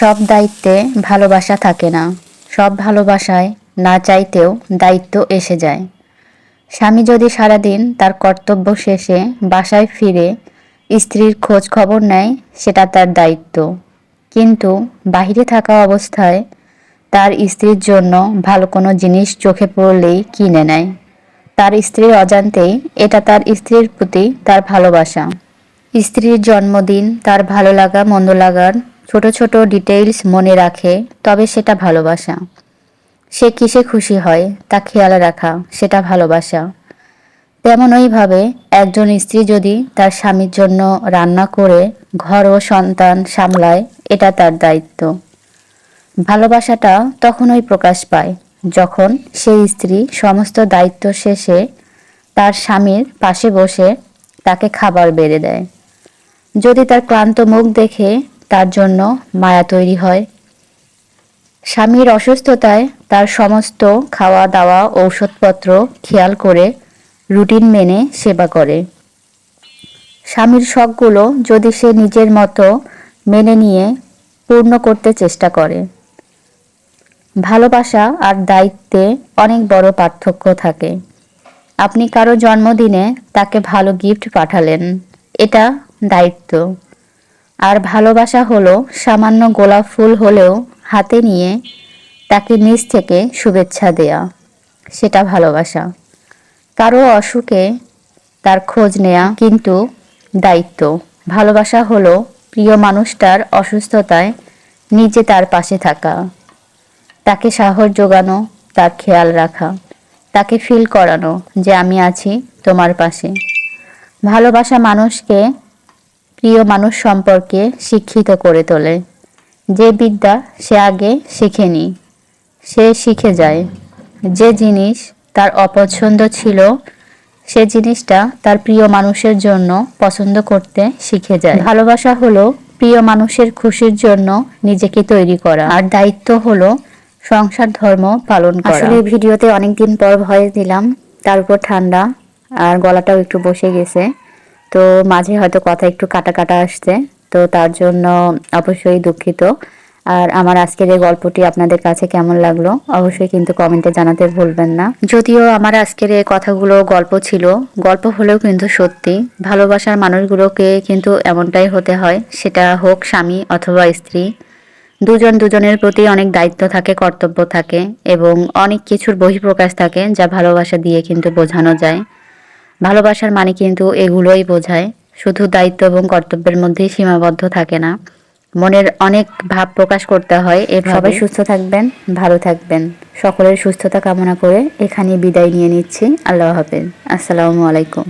সব দায়িত্বে ভালোবাসা থাকে না। সব ভালোবাসায় না চাইতেও দায়িত্ব এসে যায়। স্বামী যদি সারাদিন তার কর্তব্য শেষে বাসায় ফিরে স্ত্রীর খোঁজ খবর নেয়, সেটা তার দায়িত্ব। কিন্তু বাহিরে থাকা অবস্থায় তার স্ত্রীর জন্য ভালো কোনো জিনিস চোখে পড়লেই কিনে নেয়। তার স্ত্রীর অজান্তেই এটা তার স্ত্রীর প্রতি তার ভালোবাসা। স্ত্রীর জন্মদিন, তার ভালো লাগা, মন্দ লাগার ছোট ছোট ডিটেইলস মনে রাখে, তবে সেটা ভালোবাসা। সে কিসে খুশি হয়, তা খেয়াল রাখা, সেটা ভালোবাসা। তেমন ওইভাবে একজন স্ত্রী যদি তার স্বামীর জন্য রান্না করে ঘর ও সন্তান সামলায়, এটা তার দায়িত্ব। ভালোবাসাটা তখনই প্রকাশ পায়, যখন সেই স্ত্রী সমস্ত দায়িত্ব শেষে তার স্বামীর পাশে বসে তাকে খাবার বেড়ে দেয়। যদি তার ক্লান্ত মুখ দেখে তার জন্য মায়া তৈরি হয়। স্বামীর অসুস্থতায় তার সমস্ত খাওয়া দাওয়া ঔষধপত্র খেয়াল করে রুটিন মেনে সেবা করে। স্বামীর শখগুলো যদি সে নিজের মতো মেনে নিয়ে পূর্ণ করতে চেষ্টা করে। ভালোবাসা আর দায়িত্বে অনেক বড় পার্থক্য থাকে। আপনি কারও জন্মদিনে তাকে ভালো গিফট পাঠালেন। এটা দায়িত্ব। আর ভালোবাসা হলো সামান্য গোলাপ ফুল হলেও হাতে নিয়ে তাকে নিজ থেকে শুভেচ্ছা দেয়া, সেটা ভালোবাসা। কারও অসুখে তার খোঁজ নেয়া কিন্তু দায়িত্ব। ভালোবাসা হলো প্রিয় মানুষটার অসুস্থতায় নিজে তার পাশে থাকা, তাকে সাহস যোগানো তার খেয়াল রাখা, তাকে ফিল করানো যে আমি আছি তোমার পাশে। ভালোবাসা মানুষকে প্রিয় মানুষ সম্পর্কে শিক্ষিত করে তোলে। যে বিদ্যা সে আগে শিখেনি, সে শিখে যায়। যে জিনিস তার অপছন্দ ছিল, সে জিনিসটা তার প্রিয় মানুষের জন্য পছন্দ করতে শিখে যায়। ভালোবাসা হলো প্রিয় মানুষের খুশির জন্য নিজেকে তৈরি করা। আর দায়িত্ব হলো সংসার ধর্ম পালন করা। আসলে ভিডিওতে অনেকদিন পর ভয়েস দিলাম, তার উপর ঠান্ডা, আর গলাটাও একটু বসে গেছে। তো মাঝে হয়তো কথা একটু কাটা কাটা আসছে, তো তার জন্য অবশ্যই দুঃখিত। আর আমার আজকের এই গল্পটি আপনাদের কাছে কেমন লাগল, অবশ্যই কিন্তু কমেন্টে জানাতে ভুলবেন না। যদিও আমার আজকের এই কথাগুলো গল্প ছিল, গল্প হলেও কিন্তু সত্যি। ভালোবাসার মানুষগুলোকে কিন্তু এমনটাই হতে হয়, সেটা হোক স্বামী অথবা স্ত্রী। দুজন দুজনের প্রতি অনেক দায়িত্ব থাকে, কর্তব্য থাকে, এবং অনেক কিছুর বহিঃপ্রকাশ থাকে, যা ভালোবাসা দিয়ে কিন্তু বোঝানো যায়। ভালোবাসার মানে কিন্তু এগুলোই বোঝায়। শুধু দায়িত্ব এবং কর্তব্যের মধ্যেই সীমাবদ্ধ থাকে না। মনের অনেক ভাব প্রকাশ করতে হয়। এর সবাই সুস্থ থাকবেন ভালো থাকবেন। সকলের সুস্থতা কামনা করে এখানে বিদায় নিয়ে নিচ্ছি। আল্লাহ হাফেজ। আসসালামু আলাইকুম।